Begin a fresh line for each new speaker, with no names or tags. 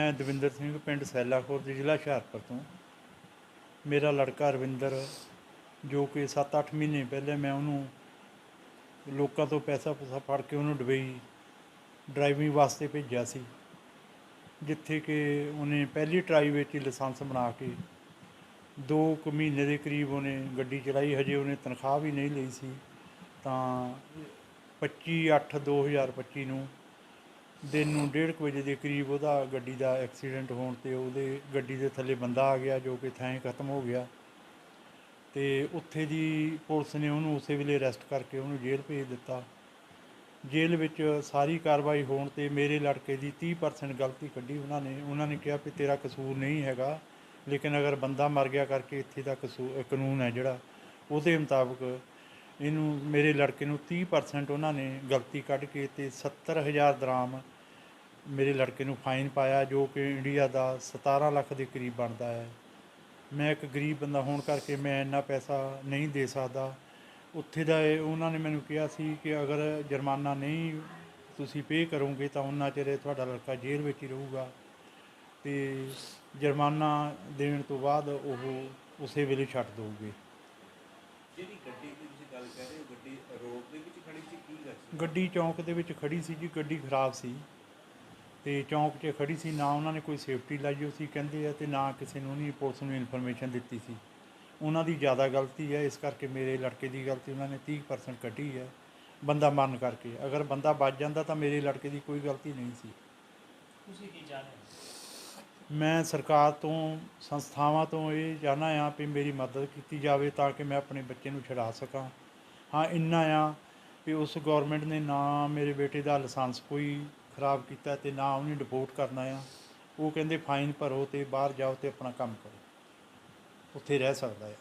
ਮੈਂ ਦਵਿੰਦਰ ਸਿੰਘ ਪਿੰਡ ਸੈਲਾਖੋਰ ਦੇ ਜ਼ਿਲ੍ਹਾ ਹੁਸ਼ਿਆਰਪੁਰ ਤੋਂ। ਮੇਰਾ ਲੜਕਾ ਰਵਿੰਦਰ, ਜੋ ਕਿ 7-8 ਮਹੀਨੇ ਪਹਿਲੇ ਮੈਂ ਉਹਨੂੰ ਲੋਕਾਂ ਤੋਂ ਪੈਸਾ ਪੂਸਾ ਫੜ ਕੇ ਉਹਨੂੰ ਡੁਬਈ ਡਰਾਈਵਿੰਗ ਵਾਸਤੇ ਭੇਜਿਆ ਸੀ, ਜਿੱਥੇ ਕਿ ਉਹਨੇ ਪਹਿਲੀ ਟਰਾਈ ਵਿੱਚ ਹੀ ਲਾਇਸੈਂਸ ਬਣਾ ਕੇ ਦੋ ਕੁ ਮਹੀਨੇ ਦੇ ਕਰੀਬ ਉਹਨੇ ਗੱਡੀ ਚਲਾਈ, ਹਜੇ ਉਹਨੇ ਤਨਖਾਹ ਵੀ ਨਹੀਂ ਲਈ ਸੀ, ਤਾਂ 25/8/2025 ਨੂੰ ਦਿਨ ਨੂੰ 1:30 ਵਜੇ ਦੇ ਕਰੀਬ ਉਹਦਾ ਗੱਡੀ ਦਾ ਐਕਸੀਡੈਂਟ ਹੋਣ ਤੇ ਉਹਦੇ ਗੱਡੀ ਦੇ ਥੱਲੇ ਬੰਦਾ ਆ ਗਿਆ ਜੋ ਕਿ ਥੈਂ ਖਤਮ ਹੋ ਗਿਆ। ਤੇ ਉੱਥੇ ਦੀ ਪੁਲਿਸ ਨੇ ਉਹਨੂੰ ਉਸੇ ਵੇਲੇ ਅਰੈਸਟ ਕਰਕੇ ਉਹਨੂੰ ਜੇਲ੍ਹ ਭੇਜ ਦਿੱਤਾ। ਜੇਲ੍ਹ ਵਿੱਚ ਸਾਰੀ ਕਾਰਵਾਈ ਹੋਣ ਤੇ ਮੇਰੇ ਲੜਕੇ ਦੀ 30% ਗਲਤੀ ਕੱਢੀ ਉਹਨਾਂ ਨੇ। ਉਹਨਾਂ ਨੇ ਕਿਹਾ ਵੀ ਤੇਰਾ ਕਸੂਰ ਨਹੀਂ ਹੈਗਾ, ਲੇਕਿਨ ਅਗਰ ਬੰਦਾ ਮਰ ਗਿਆ ਕਰਕੇ ਇੱਥੇ ਦਾ ਕਸੂਰ ਕਾਨੂੰਨ ਹੈ ਜਿਹੜਾ, ਉਹਦੇ ਮੁਤਾਬਕ ਇਹਨੂੰ ਮੇਰੇ ਲੜਕੇ ਨੂੰ 30% ਉਹਨਾਂ ਨੇ ਗਲਤੀ ਕੱਢ ਕੇ ਤੇ 70000 ਦਰਾਮ ਮੇਰੇ ਲੜਕੇ ਨੂੰ ਫਾਈਨ ਪਾਇਆ, ਜੋ ਕਿ ਇੰਡੀਆ ਦਾ 17 ਲੱਖ ਦੇ ਕਰੀਬ ਬਣਦਾ ਹੈ। ਮੈਂ ਇੱਕ ਗਰੀਬ ਬੰਦਾ ਹੋਣ ਕਰਕੇ ਮੈਂ ਇੰਨਾ ਪੈਸਾ ਨਹੀਂ ਦੇ ਸਕਦਾ। ਉੱਥੇ ਦਾ ਉਹਨਾਂ ਨੇ ਮੈਨੂੰ ਕਿਹਾ ਸੀ ਕਿ ਅਗਰ ਜੁਰਮਾਨਾ ਨਹੀਂ ਤੁਸੀਂ ਪੇ ਕਰੋਗੇ ਤਾਂ ਉਹਨਾਂ ਚਿਰ ਤੁਹਾਡਾ ਲੜਕਾ ਜੇਲ੍ਹ ਵਿੱਚ ਹੀ ਰਹੂਗਾ। ਤੇ ਜੁਰਮਾਨਾ ਦੇਣ ਤੋਂ ਬਾਅਦ ਉਹ ਉਸੇ ਵੇਲੇ ਛੱਡ ਦੋਗੇ
ਜਿਹੜੀ ਗੱਡੀ ਦੀ ਤੁਸੀਂ ਗੱਲ ਕਰ ਰਹੇ ਹੋ ਗੱਡੀ ਰੋਡ ਦੇ ਵਿੱਚ ਖੜੀ ਸੀ ਕੀ ਗੱਲ ਸੀ?
ਗੱਡੀ ਚੌਂਕ ਦੇ ਵਿੱਚ ਖੜੀ ਸੀ ਜੀ ਗੱਡੀ ਖਰਾਬ ਸੀ। ਤੇ ਚੌਂਕ 'ਚ ਖੜੀ ਸੀ ਨਾ ਉਹਨਾਂ ਨੇ ਕੋਈ ਸੇਫਟੀ ਲਾਈ ਹੋਈ ਸੀ ਕਹਿੰਦੇ ਆ ਤੇ ਨਾ ਕਿਸੇ ਨੂੰ ਨਹੀਂ ਪੁਲਿਸ ਨੂੰ ਇਨਫੋਰਮੇਸ਼ਨ ਦਿੱਤੀ ਸੀ। ਉਹਨਾਂ ਦੀ ਜ਼ਿਆਦਾ ਗਲਤੀ ਹੈ ਇਸ ਕਰਕੇ ਮੇਰੇ ਲੜਕੇ ਦੀ ਗਲਤੀ ਉਹਨਾਂ ਨੇ 30% ਕੱਢੀ ਹੈ ਬੰਦਾ ਮਰਨ ਕਰਕੇ। ਅਗਰ ਬੰਦਾ ਬਚ ਜਾਂਦਾ ਤਾਂ ਮੇਰੇ ਲੜਕੇ ਦੀ ਕੋਈ ਗਲਤੀ ਨਹੀਂ ਸੀ।
ਤੁਸੀਂ ਕੀ ਚਾਹੁੰਦੇ ਹੋ?
ਮੈਂ ਸਰਕਾਰ ਤੋਂ, ਸੰਸਥਾਵਾਂ ਤੋਂ ਇਹ ਚਾਹੁੰਦਾ ਆ ਵੀ ਮੇਰੀ ਮਦਦ ਕੀਤੀ ਜਾਵੇ ਤਾਂ ਕਿ ਮੈਂ ਆਪਣੇ ਬੱਚੇ ਨੂੰ ਛੁਡਾ ਸਕਾਂ। ਹਾਂ, ਇੰਨਾ ਆ ਵੀ ਉਸ ਗਵਰਨਮੈਂਟ ਨੇ ਨਾ ਮੇਰੇ ਬੇਟੇ ਦਾ ਲਾਇਸੈਂਸ ਕੋਈ ਖਰਾਬ ਕੀਤਾ ਤੇ ਨਾ ਉਹਨੇ ਡਿਪੋਰਟ ਕਰਨਾ ਆ। ਉਹ ਕਹਿੰਦੇ ਫਾਈਨ ਭਰੋ ਤੇ ਬਾਹਰ ਜਾਓ ਤੇ ਆਪਣਾ ਕੰਮ ਕਰੋ। ਉੱਥੇ ਰਹਿ ਸਕਦਾ ਆ।